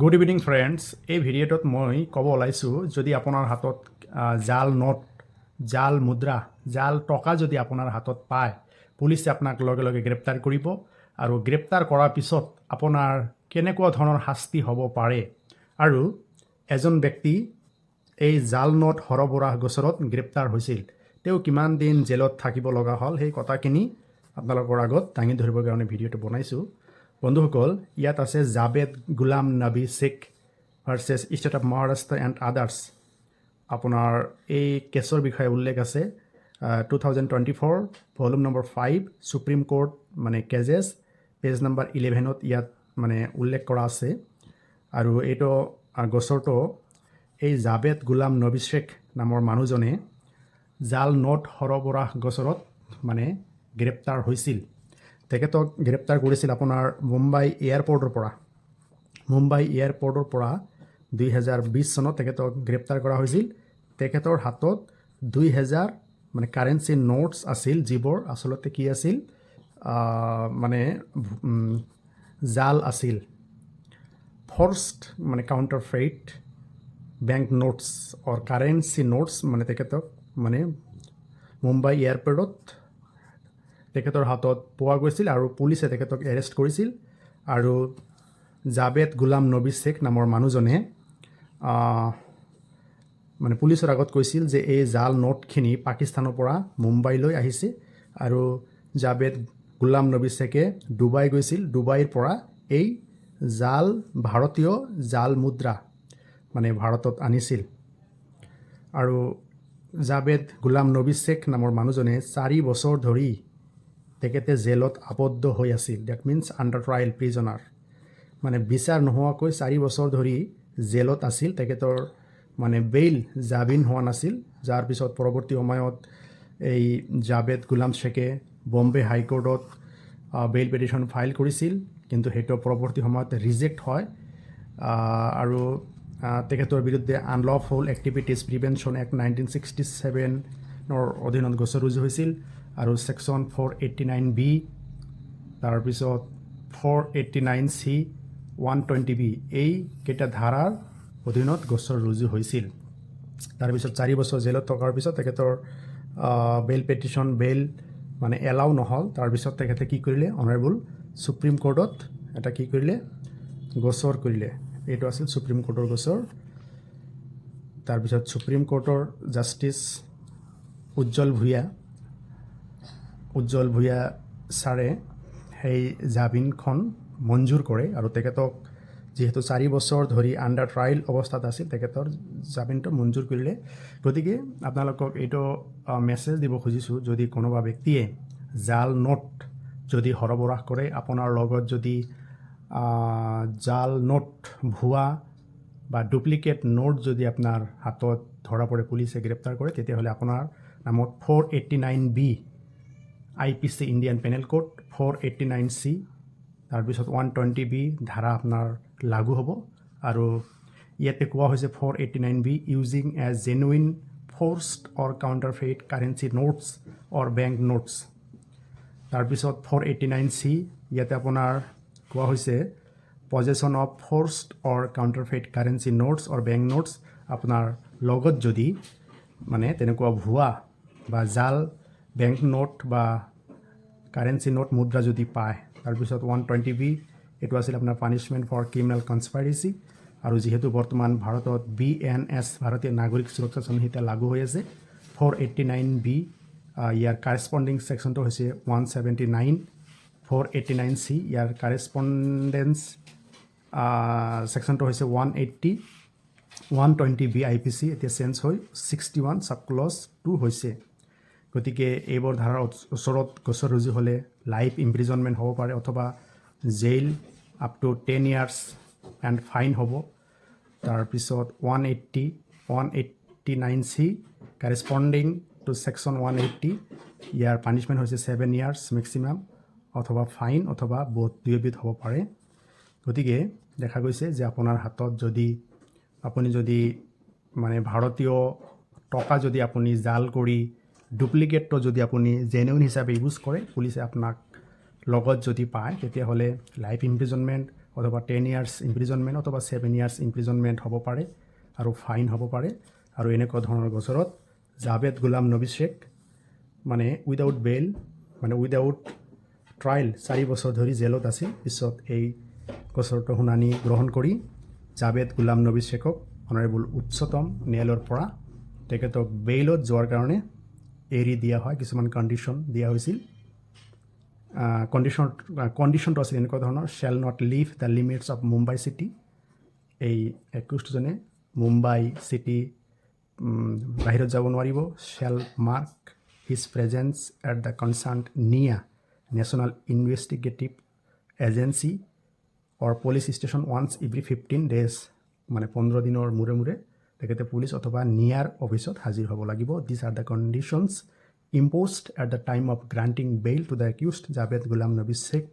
Good evening friends এই ভিডিঅ'টোত মই ক'ব ওলাইছোঁ, যদি আপোনাৰ হাতত জাল নোট, জাল মুদ্ৰা, জাল টকা যদি আপোনাৰ হাতত পায়, পুলিচে আপোনাক লগে লগে গ্ৰেপ্তাৰ কৰিব আৰু গ্ৰেপ্তাৰ কৰাৰ পিছত আপোনাৰ কেনেকুৱা ধৰণৰ শাস্তি হ'ব পাৰে আৰু এজন ব্যক্তি এই জাল নোট সৰবৰাহ গোচৰত গ্ৰেপ্তাৰ হৈছিল, তেওঁ কিমান দিন জেলত থাকিব লগা হ'ল, সেই কথাখিনি আপোনালোকৰ আগত দাঙি ধৰিবৰ কাৰণে ভিডিঅ'টো বনাইছোঁ। বন্ধুসকল, ইয়াত আছে Javed Gulam Nabi Sheikh versus state of Maharashtra and others আপোনাৰ এই কেছৰ বিষয়ে উল্লেখ আছে two thousand twenty four volume number five supreme court মানে কেজেছ পেজ নম্বৰ ইলেভেনত ইয়াত মানে উল্লেখ কৰা আছে। আৰু এইটো গোচৰটো, এই জাবেদ গুলাম নবী শেখ নামৰ মানুহজনে জাল নোট সৰবৰাহ গোচৰত মানে গ্ৰেপ্তাৰ হৈছিল। তেখেতক গ্ৰেপ্তাৰ কৰিছিল আপোনাৰ মুম্বাই এয়াৰপৰ্টৰ পৰা। মুম্বাই এয়াৰপৰ্টৰ পৰা দুই হেজাৰ বিছ চনত তেখেতক গ্ৰেপ্তাৰ কৰা হৈছিল। তেখেতৰ হাতত দুই হেজাৰ মানে কাৰেঞ্চি নোটছ আছিল, যিবোৰ আচলতে কি আছিল মানে জাল আছিল। ফৰ্চড মানে counterfeit, bank notes, or currency notes মানে তেখেতক মানে মুম্বাই এয়াৰপৰ্টত তেখেতৰ হাতত পোৱা গৈছিল আৰু পুলিচে তেখেতক এৰেষ্ট কৰিছিল। আৰু জাবেদ গুলাম নবী শেখ নামৰ মানুহজনে মানে পুলিচৰ আগত কৈছিল যে এই জাল নোটখিনি পাকিস্তানৰ পৰা মুম্বাইলৈ আহিছে। আৰু জাবেদ গুলাম নবী শেখে ডুবাই গৈছিল। ডুবাইৰ পৰা এই জাল ভাৰতীয় জাল মুদ্ৰা মানে ভাৰতত আনিছিল। আৰু জাবেদ গুলাম নবী শেখ নামৰ মানুহজনে চাৰি বছৰ ধৰি তেখেতে জেলত আবদ্ধ হৈ আছিল। That means under trial prisoner মানে বিচাৰ নোহোৱাকৈ চাৰি বছৰ ধৰি জেলত আছিল। তেখেতৰ মানে বেইল জামিন হোৱা নাছিল। যাৰ পিছত পৰৱৰ্তী সময়ত এই জাবেদ গুলাম শেখে বম্বে হাইকোৰ্টত বেইল পিটিশ্যন ফাইল কৰিছিল। কিন্তু সেইটো পৰৱৰ্তী সময়ত ৰিজেক্ট হয়। আৰু তেখেতৰ বিৰুদ্ধে unlawful activities prevention act nineteen sixty ছেভেনৰ অধীনত গোচৰ ৰুজু হৈছিল। আৰু section four eighty nine B তাৰপিছত four eighty nine C one twenty B এইকেইটা ধাৰাৰ অধীনত গোচৰ ৰুজু হৈছিল। তাৰপিছত চাৰি বছৰ জেলত থকাৰ পিছত তেখেতৰ বেইল পেটিশ্যন বেইল মানে এলাউ নহ'ল। তাৰপিছত তেখেতে কি কৰিলে? অনাৰেবল ছুপ্ৰিম কোৰ্টত এটা কি কৰিলে? গোচৰ কৰিলে। এইটো আছিল ছুপ্ৰিম কোৰ্টৰ গোচৰ তাৰপিছত ছুপ্ৰিম কোৰ্টৰ জাষ্টিছ উজ্জ্বল ভূঞা উজ্জ্বল ভূঞা ছাৰে সেই জামিনখন মঞ্জুৰ কৰে আৰু তেখেতক যিহেতু চাৰি বছৰ ধৰি আণ্ডাৰ ট্ৰায়েল অৱস্থাত আছিল, তেখেতৰ জামিনটো মঞ্জুৰ কৰিলে। গতিকে আপোনালোকক এইটো মেছেজ দিব খুজিছোঁ, যদি কোনোবা ব্যক্তিয়ে জাল নোট যদি সৰবৰাহ কৰে, আপোনাৰ লগত যদি জাল নোট, ভুৱা বা ডুপ্লিকেট নোট যদি আপোনাৰ হাতত ধৰা পৰে, পুলিচে গ্ৰেপ্তাৰ কৰে, তেতিয়াহ'লে আপোনাৰ নামত four eighty nine B I P C Indian penal code four eighty nine C তাৰপিছত ওৱান টুৱেণ্টি বি ধাৰা আপোনাৰ লাগু হ'ব। আৰু ইয়াতে কোৱা হৈছে four eighty nine B using as genuine forged or counterfeit currency notes or bank notes তাৰপিছত ফ'ৰ এইট্টি নাইন চি ইয়াতে আপোনাৰ কোৱা হৈছে possession of forged or counterfeit currency notes or bank notes আপোনাৰ লগত যদি মানে তেনেকুৱা ভুৱা বা জাল বেংক নোট বা কাৰেঞ্চি নোট মুদ্ৰা যদি পায় তাৰপিছত ওৱান টুৱেণ্টি বি এইটো আছিল আপোনাৰ পানিছমেণ্ট ফৰ ক্ৰিমিনেল কনস্পাইৰেচি আৰু যিহেতু বৰ্তমান ভাৰতত বি এন এছ ভাৰতীয় নাগৰিক সুৰক্ষা সংহিতা লাগু হৈ আছে ফ'ৰ এইট্টি নাইন বি ইয়াৰ কাৰেছপণ্ডিং ছেকশ্যনটো হৈছে one seventy nine four eighty nine C ইয়াৰ কাৰেছপণ্ডেঞ্চ ছেকশ্যনটো হৈছে one eighty one twenty B I P C এতিয়া চেঞ্জ হৈ sixty one sub clause two হৈছে। গতিকে এইবোৰ ধাৰাৰ ওচৰত গোচৰ ৰুজু হ'লে লাইফ ইম্প্ৰিজনমেণ্ট হ'ব পাৰে অথবা jail up to ten years and fine হ'ব। তাৰপিছত one eighty one eighty nine C corresponding to section one eighty year punishment হৈছে ছেভেন ইয়াৰ্ছ মেক্সিমাম অথবা ফাইন অথবা বহুত দুয়োবিধ হ'ব পাৰে। গতিকে দেখা গৈছে যে আপোনাৰ হাতত যদি, আপুনি যদি মানে ভাৰতীয় টকা যদি আপুনি জাল কৰি ডুপ্লিকেটটো যদি আপুনি জেনুইন হিচাপে ইউজ কৰে পুলিচে আপোনাক লগত যদি পায়, তেতিয়াহ'লে লাইফ ইমপ্ৰিজনমেণ্ট অথবা টেন ইয়াৰ্ছ ইমপ্ৰিজনমেণ্ট অথবা ছেভেন ইয়াৰ্ছ ইমপ্ৰিজনমেণ্ট হ'ব পাৰে আৰু ফাইন হ'ব পাৰে। আৰু এনেকুৱা ধৰণৰ গোচৰত জাভেদ গোলাম নবী শ্বেখ মানে উইদাউট বেইল মানে উইদাউট ট্ৰায়েল চাৰি বছৰ ধৰি জেলত আছিল। পিছত এই গোচৰটো শুনানি গ্ৰহণ কৰি জাভেদ গোলাম নবী শ্বেখক অনাৰেবল উচ্চতম ন্যায়ালয়ৰ পৰা তেখেতক বেইলত যোৱাৰ কাৰণে এৰি দিয়া হয়, কিছুমান কণ্ডিশ্যন দিয়া হৈছিল। কণ্ডিশ্যন কণ্ডিশ্যনটো আছিল এনেকুৱা ধৰণৰ shall not leave the limits of Mumbai city এই একুষ্টজনে মুম্বাই চিটি বাহিৰত যাব নোৱাৰিব। Shall mark his presence at the concern NIA national investigative agency or police station once every fifteen days মানে পোন্ধৰ দিনৰ মূৰে মূৰে। তেখেতে পুলিচ অথবা নিয়াৰ অফিচত হাজিৰ হ'ব লাগিব this are the conditions imposed at the time of granting bail to the accused Javed Ghulam Nabi Sheikh